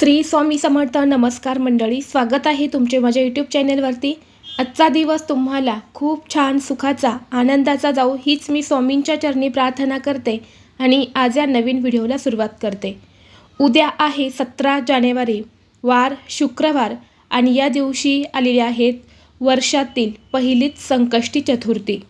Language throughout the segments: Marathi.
श्री स्वामी समर्थ नमस्कार मंडळी स्वागत आहे तुमचे माझ्या यूट्यूब चॅनेलवरती आजचा दिवस तुम्हाला खूप छान सुखाचा आनंदाचा जाऊ हीच मी स्वामींच्या चरणी प्रार्थना करते आणि आज या नवीन व्हिडिओला सुरुवात करते. उद्या आहे सतरा जानेवारी वार शुक्रवार आणि या दिवशी आलेल्या आहेत वर्षातील पहिलीच संकष्टी चतुर्थी.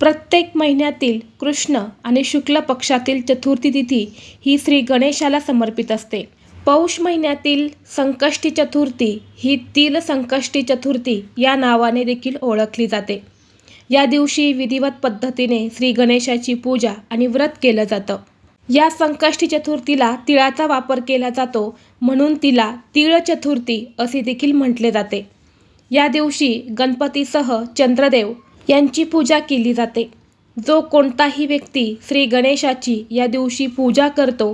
प्रत्येक महिन्यातील कृष्ण आणि शुक्ल पक्षातील चतुर्थी तिथी ही श्री गणेशाला समर्पित असते. पौष महिन्यातील संकष्टी चतुर्थी ही तिल संकष्टी चतुर्थी या नावाने देखील ओळखली जाते. या दिवशी विधिवत पद्धतीने श्री गणेशाची पूजा आणि व्रत केलं जातं. या संकष्टी चतुर्थीला तिळाचा वापर केला जातो म्हणून तिला तिळ चतुर्थी असे देखील म्हटले जाते. या दिवशी गणपतीसह चंद्रदेव यांची पूजा केली जाते. जो कोणताही व्यक्ती श्री गणेशाची या दिवशी पूजा करतो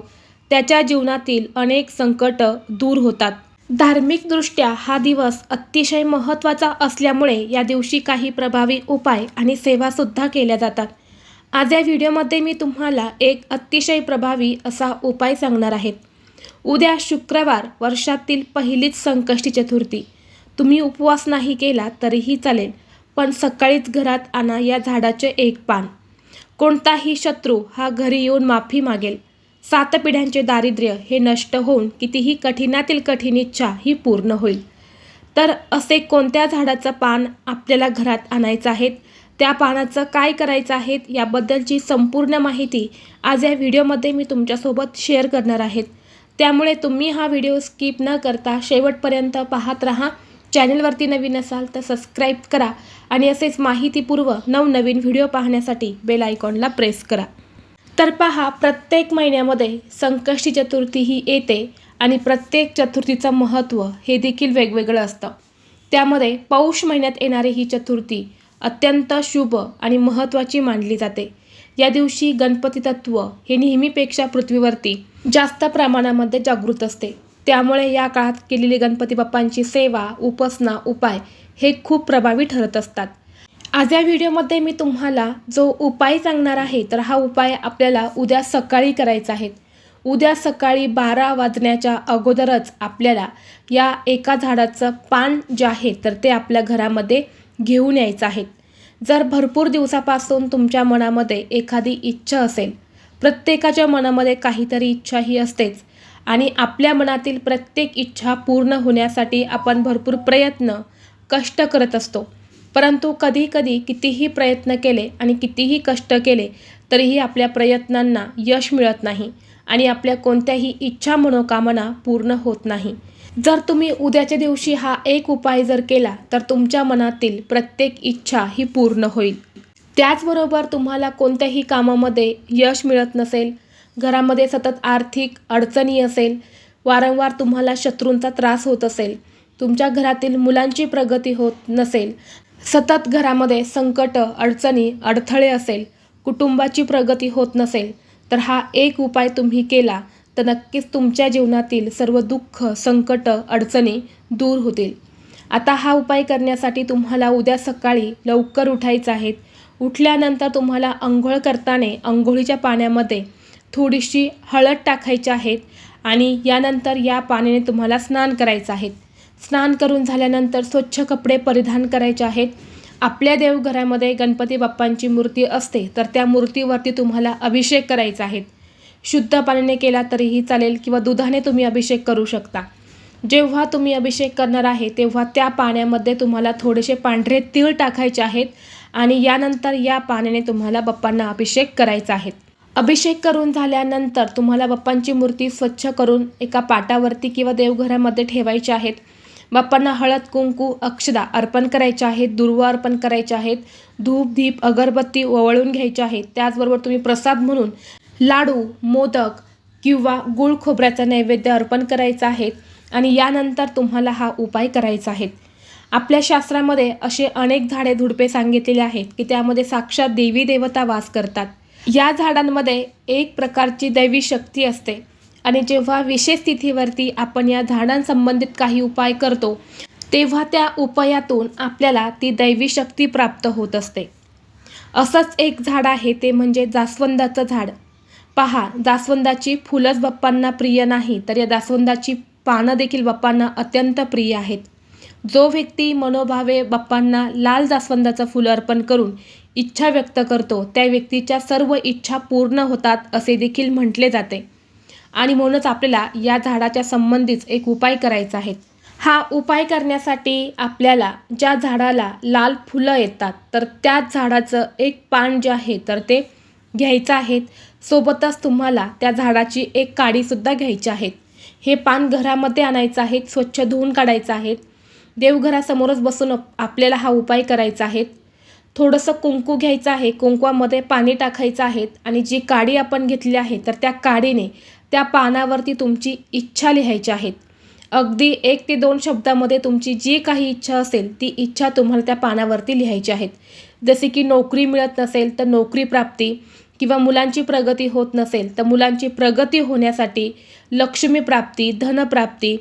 त्याच्या जीवनातील अनेक संकट दूर होतात. धार्मिकदृष्ट्या हा दिवस अतिशय महत्त्वाचा असल्यामुळे या दिवशी काही प्रभावी उपाय आणि सेवासुद्धा केल्या जातात. आज या व्हिडिओमध्ये मी तुम्हाला एक अतिशय प्रभावी असा उपाय सांगणार आहेत उद्या शुक्रवार वर्षातील पहिलीच संकष्टी चतुर्थी. तुम्ही उपवास नाही केला तरीही चालेल. पण सकाळीच घरात आणा या झाडाचे एक पान. कोणताही शत्रू हा घरी येऊन माफी मागेल. सात पिढ्यांचे दारिद्र्य हे नष्ट होऊन कितीही कठीणातील कठीण इच्छा ही पूर्ण होईल. तर असे कोणत्या झाडाचं पान आपल्याला घरात आणायचं आहे त्या पानाचं काय करायचं आहे याबद्दलची संपूर्ण माहिती आज या व्हिडिओमध्ये मी तुमच्यासोबत शेअर करणार आहेत त्यामुळे तुम्ही हा व्हिडिओ स्किप न करता शेवटपर्यंत पाहत राहा. चॅनलवरती नवीन असाल तर सबस्क्राईब करा आणि असेच माहितीपूर्व नवनवीन व्हिडिओ पाहण्यासाठी बेल आयकॉनला प्रेस करा. तर पहा प्रत्येक महिन्यामध्ये संकष्टी चतुर्थी ही येते आणि प्रत्येक चतुर्थीचं महत्त्व हे देखील वेगवेगळं असतं. त्यामध्ये पौष महिन्यात येणारी ही चतुर्थी अत्यंत शुभ आणि महत्त्वाची मानली जाते. या दिवशी गणपती तत्व हे नेहमीपेक्षा पृथ्वीवरती जास्त प्रमाणामध्ये जागृत असते. त्यामुळे या काळात केलेली गणपती बाप्पांची सेवा उपासना उपाय हे खूप प्रभावी ठरत असतात. आज या व्हिडिओमध्ये मी तुम्हाला जो उपाय सांगणार आहे तर हा उपाय आपल्याला उद्या सकाळी करायचा आहे. उद्या सकाळी बारा वाजण्याच्या अगोदरच आपल्याला या एका झाडाचं पान जे आहे तर ते आपल्या घरामध्ये घेऊन यायचं आहे. जर भरपूर दिवसापासून तुमच्या मनामध्ये एखादी इच्छा असेल प्रत्येकाच्या मनामध्ये काहीतरी इच्छा ही असतेच आणि आपल्या मनातील प्रत्येक इच्छा पूर्ण होण्यासाठी आपण भरपूर प्रयत्न कष्ट करत असतो. परंतु कधी कधी कितीही प्रयत्न केले आणि कितीही कष्ट केले तरीही आपल्या प्रयत्नांना यश मिळत नाही आणि आपल्या कोणत्याही इच्छा मनोकामना पूर्ण होत नाही. जर तुम्ही उद्याच्या दिवशी हा एक उपाय जर केला तर तुमच्या मनातील प्रत्येक इच्छा ही पूर्ण होईल. त्याचबरोबर तुम्हाला कोणत्याही कामामध्ये यश मिळत नसेल घरामध्ये सतत आर्थिक अडचणी असेल वारंवार तुम्हाला शत्रूंचा त्रास होत असेल तुमच्या घरातील मुलांची प्रगती होत नसेल सतत घरामध्ये संकट अडचणी अडथळे असेल कुटुंबाची प्रगती होत नसेल तर हा एक उपाय तुम्ही केला तर नक्कीच तुमच्या जीवनातील सर्व दुःख संकट अडचणी दूर होतील. आता हा उपाय करण्यासाठी तुम्हाला उद्या सकाळी लवकर उठायचं आहे. उठल्यानंतर तुम्हाला आंघोळ करताना आंघोळीच्या पाण्यामध्ये थोडीशी हळद टाकायची आहेत आणि यानंतर या पाण्याने तुम्हाला स्नान करायचं आहे स्नान करून झाल्यानंतर स्वच्छ कपडे परिधान करायचे आहेत. आपल्या देवघरामध्ये गणपती बाप्पांची मूर्ती असते तर त्या मूर्तीवरती तुम्हाला अभिषेक करायचा आहे शुद्ध पाण्याने केला तरीही चालेल किंवा दुधाने तुम्ही अभिषेक करू शकता. जेव्हा तुम्ही अभिषेक करणार आहे तेव्हा त्या पाण्यामध्ये तुम्हाला थोडेसे पांढरे तीळ टाकायचे आहेत आणि यानंतर या पाण्याने तुम्हाला बाप्पांना अभिषेक करायचा आहे. अभिषेक करून झाल्यानंतर तुम्हाला बाप्पांची मूर्ती स्वच्छ करून एका पाटावरती किंवा देवघरामध्ये ठेवायची आहेत. बाप्पांना हळद कुंकू अक्षदा अर्पण करायच्या आहेत दुर्वा अर्पण करायचे आहेत धूप दीप अगरबत्ती ओवळून घ्यायचे आहेत. त्याचबरोबर तुम्ही प्रसाद म्हणून लाडू मोदक किंवा गुळ खोबऱ्याचा नैवेद्य अर्पण करायचा आहे आणि यानंतर तुम्हाला हा उपाय करायचा आहे. आपल्या शास्त्रामध्ये असे अनेक झाडे झुडपे सांगितलेले आहेत की त्यामध्ये साक्षात देवी देवता वास करतात. या झाडांमध्ये एक प्रकारची दैवी शक्ती असते. आणि जेव्हा विशेष स्थितीवरती आपण या झाडांसंबंधित काही उपाय करतो तेव्हा त्या उपायातून आपल्याला ती दैवी शक्ती प्राप्त होत असते. असंच एक झाड आहे ते म्हणजे जास्वंदाचं झाड. पहा जास्वंदाची फुलंच बाप्पांना प्रिय नाही तर या जास्वंदाची पानं देखील बाप्पांना अत्यंत प्रिय आहेत. जो व्यक्ती मनोभावे बाप्पांना लाल जास्वंदाचं फुलं अर्पण करून इच्छा व्यक्त करतो त्या व्यक्तीच्या सर्व इच्छा पूर्ण होतात असे देखील म्हटले जाते. आणि म्हणूनच आपल्याला या झाडाच्या संबंधीच एक उपाय करायचा आहे. हा उपाय करण्यासाठी आपल्याला ज्या झाडाला लाल फुलं येतात तर त्याच झाडाचं एक पान जे आहे तर ते घ्यायचं आहेत सोबतच तुम्हाला त्या झाडाची एक काडीसुद्धा घ्यायची आहेत हे पान घरामध्ये आणायचं आहे स्वच्छ धुवून काढायचं आहे. देवघरासमोरच बसून आपल्याला हा उपाय करायचा आहे थोडंसं कुंकू घ्यायचं आहे. कुंकवामध्ये पाणी टाकायचं आहे आणि जी काडी आपण घेतली आहे तर त्या काडीने त्या पानावरती तुमची इच्छा लिहायची आहेत. अगदी एक ते दोन शब्दामध्ये तुमची जी काही इच्छा असेल ती इच्छा तुम्हाला त्या पानावरती लिहायची आहेत. जसे की नोकरी मिळत नसेल तर नोकरी प्राप्ती किंवा मुलांची प्रगती होत नसेल तर मुलांची प्रगती होण्यासाठी लक्ष्मी प्राप्ती धनप्राप्ती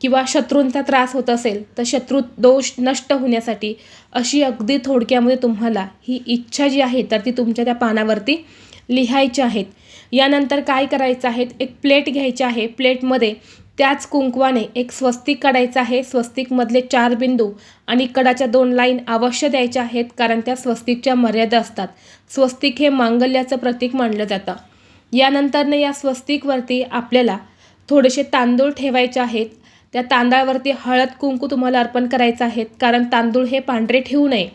किंवा शत्रूंचा त्रास होत असेल तर शत्रू दोष नष्ट होण्यासाठी अशी अगदी थोडक्यामध्ये तुम्हाला ही इच्छा जी आहे तर ती तुमच्या त्या पानावरती लिहायची आहेत. यानंतर काय करायचं आहे? एक प्लेट घ्यायची आहे. प्लेटमध्ये त्याच कुंकवाने एक स्वस्तिक काढायचं आहे. स्वस्तिकमधले चार बिंदू आणि कडाच्या दोन लाईन अवश्य द्यायच्या आहेत कारण त्या स्वस्तिकच्या मर्यादा असतात. स्वस्तिक हे मांगल्याचं प्रतीक मानलं जातं. यानंतरनं या स्वस्तिकवरती आपल्याला थोडेसे तांदूळ ठेवायचे आहेत. त्या तांदळावरती हळद कुंकू तुम्हाला अर्पण करायचं आहेत. कारण तांदूळ हे पांढरे ठेवू नये.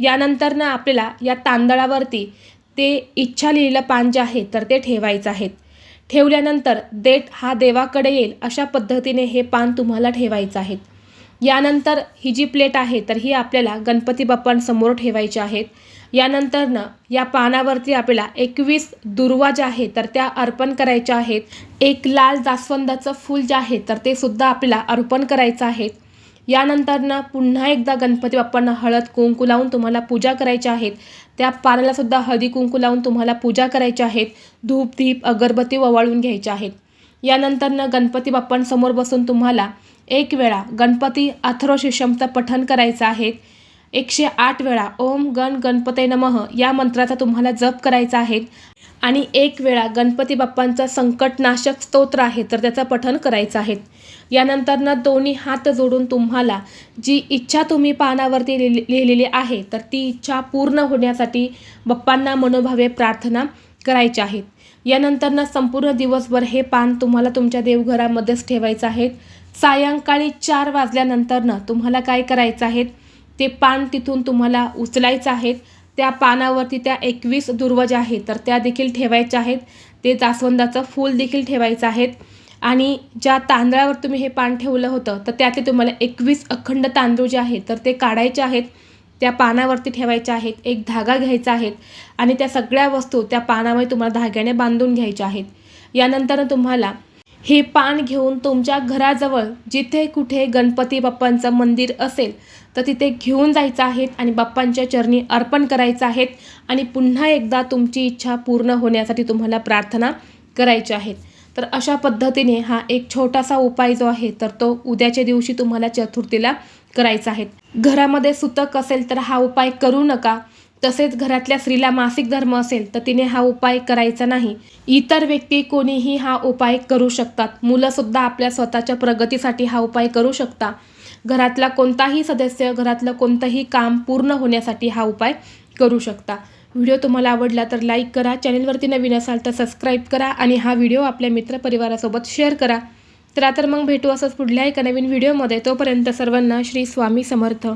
यानंतरनं आपल्याला या तांदळावरती ते इच्छा लिहिलेलं पान जे आहे तर ते ठेवायचं आहेत. ठेवल्यानंतर देठ हा देवाकडे येईल अशा पद्धतीने हे पान तुम्हाला ठेवायचं आहे यानंतर ही जी प्लेट आहे तर ही आपल्याला गणपती बाप्पांसमोर ठेवायची आहेत. यानंतरनं या पानावरती आपल्याला एकवीस दुर्वा ज्या आहेत तर त्या अर्पण करायच्या आहेत. एक लाल जास्वंदाचं फूल जे आहे तर ते सुद्धा आपल्याला अर्पण करायचं आहे. यानंतरनं पुन्हा एकदा गणपती बाप्पांना हळद कुंकू लावून तुम्हाला पूजा करायची आहेत. त्या पानालासुद्धा हळदी कुंकू लावून तुम्हाला पूजा करायची आहेत. धूप दीप अगरबत्ती ववाळून घ्यायच्या आहेत. यानंतरनं गणपती बाप्पांसमोर बसून तुम्हाला एक वेळा गणपती अथर्व शिशमचं पठण करायचं आहे. एकशे आठ वेळा ओम गण गणपते नमः या मंत्राचा तुम्हाला जप करायचा आहे. आणि एक वेळा गणपती बाप्पांचा संकटनाशक स्तोत्र आहे तर त्याचं पठण करायचं आहे. यानंतरनं दोन्ही हात जोडून तुम्हाला जी इच्छा तुम्ही पानावरती लिहि लिहिलेली आहे तर ती इच्छा पूर्ण होण्यासाठी बाप्पांना मनोभावे प्रार्थना करायच्या आहेत यानंतरनं संपूर्ण दिवसभर हे पान तुम्हाला तुमच्या देवघरामध्येच ठेवायचं आहे. सायंकाळी चार वाजल्यानंतरनं तुम्हाला काय करायचं आहे? ते पान तिथून तुम्हाला उचलायचं आहेत. त्या पानावरती त्या एकवीस दुर्वज आहेत. तर त्या देखील ठेवायच्या आहेत. ते जास्वंदाचं फूल देखील ठेवायचं आहेत. आणि ज्या तांदळावर तुम्ही हे पान ठेवलं होतं तर त्यातले तुम्हाला एकवीस अखंड तांदूळ जे आहेत तर ते काढायचे आहेत. त्या पानावरती ठेवायच्या आहेत. एक धागा घ्यायचा आहे. आणि त्या सगळ्या वस्तू त्या पानामध्ये तुम्हाला धाग्याने बांधून घ्यायच्या आहेत. यानंतर तुम्हाला हे पान घेऊन तुमच्या घराजवळ जिथे कुठे गणपती बाप्पांचं मंदिर असेल तर तिथे घेऊन जायचं आहेत आणि बाप्पांच्या चरणी अर्पण करायचं आहेत आणि पुन्हा एकदा तुमची इच्छा पूर्ण होण्यासाठी तुम्हाला प्रार्थना करायच्या आहेत तर अशा पद्धतीने हा एक छोटासा उपाय जो आहे तर तो उद्याच्या दिवशी तुम्हाला चतुर्थीला करायचा आहे. घरामध्ये सुतक असेल तर हा उपाय करू नका. तसेच घरातल्या स्त्रीला मासिक धर्म असेल तर तिने हा उपाय करायचा नाही. इतर व्यक्ती कोणीही हा उपाय करू शकतात. मुलंसुद्धा आपल्या स्वतःच्या प्रगतीसाठी हा उपाय करू शकता. घरातला कोणताही सदस्य घरातलं कोणतंही काम पूर्ण होण्यासाठी हा उपाय करू शकता. व्हिडिओ तुम्हाला आवडला तर लाईक करा चॅनलवरती नवीन असाल तर सबस्क्राईब करा आणि हा व्हिडिओ आपल्या मित्रपरिवारासोबत शेअर करा. तर आता मग भेटू असंच पुढल्या एका नवीन व्हिडिओमध्ये. तोपर्यंत सर्वांना श्री स्वामी समर्थ.